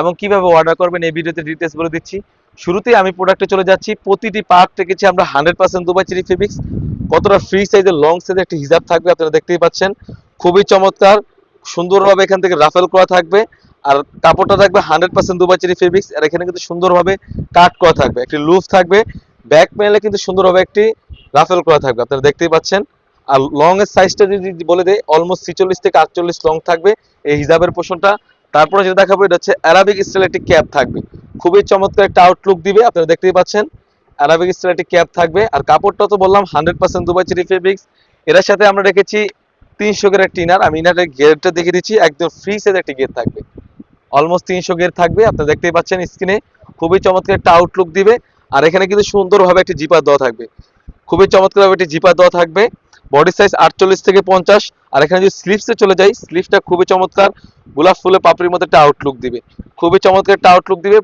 এবং কীভাবে অর্ডার করবেন এই ভিডিওতে ডিটেলস বলে দিচ্ছি। শুরুতেই আমি প্রোডাক্টে চলে যাচ্ছি। প্রতিটি পার্ট রেখেছি আমরা hundred percent Dubai cherry fabrics কতটা ফ্রি সাইজের লং সাইজের একটা হিজাব থাকবে, আপনারা দেখতেই পাচ্ছেন। খুবই চমৎকার। সুন্দরভাবে এখান থেকে রাফেল করা থাকবে। আর কাপড়টা থাকবে hundred percent Dubai cherry fabrics আর এখানে কিন্তু সুন্দরভাবে কাট করা থাকবে। একটি লুফ থাকবে। ব্যাক প্যানেলে কিন্তু সুন্দরভাবে একটি রাফেল করা থাকবে, আপনারা দেখতেই পাচ্ছেন। আর লং এর সাইজটা যদি বলে দেয় অলমোস্ট ছিচল্লিশ থেকে আটচল্লিশ লং থাকবে। এই হিজাবের পোষণটা তারপরে যেটা দেখাবো, এটা হচ্ছে অ্যারাবিক স্টাইল একটি ক্যাপ থাকবে। খুবই চমৎকার একটা আউটলুক দিবে, আপনারা দেখতেই পাচ্ছেন। অ্যারাবিক স্টাইল একটি ক্যাপ থাকবে। আর কাপড়টা তো বললাম hundred percent Dubai cherry fabrics এর সাথে আমরা রেখেছি তিনশো গের একটি ইনার আমি ইনারের গেরটা দেখে দিচ্ছি, একদম ফ্রি সাইজ একটি গের থাকবে। অলমোস্ট তিনশো গের থাকবে, আপনারা দেখতেই পাচ্ছেন স্ক্রিনে খুবই চমৎকার একটা আউটলুক দিবে। আর এখানে কিন্তু সুন্দরভাবে একটি জিপার দেওয়া থাকবে। খুবই চমৎকারভাবে একটি জিপার দেওয়া থাকবে। বডি সাইজ আটচল্লিশ থেকে পঞ্চাশ। আর এখানে যদি স্লিপসে চলে যাই স্লিপসটা খুবই চমৎকার। গোলাপ ফুলের পাপড়ির মধ্যে একটা আউটলুক দিবে। খুবই চমৎকার একটা আউটলুক দিবে।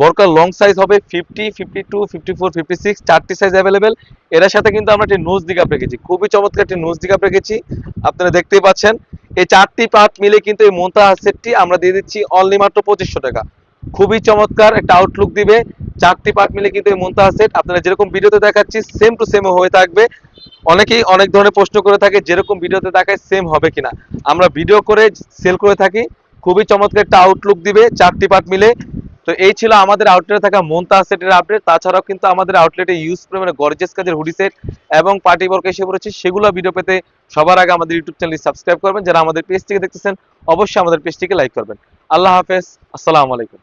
বরকার লং সাইজ হবে fifty fifty two fifty four fifty six চারটি সাইজ অ্যাভেলেবেল এর সাথে কিন্তু আমরা একটি নোজ দিকাপ রেখেছি খুবই চমৎকার একটি নোজ দিকাপ রেখেছি আপনারা দেখতেই পাচ্ছেন, এই চারটি পার্ট মিলে কিন্তু এই মোন্তা সেটটি আমরা দিয়ে দিচ্ছি অনলি মাত্র পঁচিশশো টাকা। খুবই চমৎকার একটা আউটলুক দিবে। চারটি পার্ট মিলে কিন্তু এই মোন্তা সেট আপনারা যেরকম ভিডিওতে দেখাচ্ছি সেম টু সেম হয়ে থাকবে। অনেকেই অনেক ধরনের প্রশ্ন করে থাকে, যেরকম ভিডিওতে দেখায় সেম হবে কিনা। আমরা ভিডিও করে সেল করে থাকি, খুবই চমৎকার একটা আউটলুক দিবে চারটি পার্ট মিলে। তো এই ছিল আমাদের আউটলেটে থাকা মোন্তা সেটের আপডেট তাছাড়াও কিন্তু আমাদের আউটলেটে ইউজ মানে গর্জেস কাজের হুডি সেট এবং পার্টি ওয়ার্ক এসে পড়েছে। সেগুলো ভিডিও পেতে সবার আগে আমাদের ইউটিউব চ্যানেল সাবস্ক্রাইব করবেন। যারা আমাদের পেজটিকে দেখতেছেন, অবশ্যই আমাদের পেজটিকে লাইক করবেন। আল্লাহ হাফেজ। আসসালামু আলাইকুম।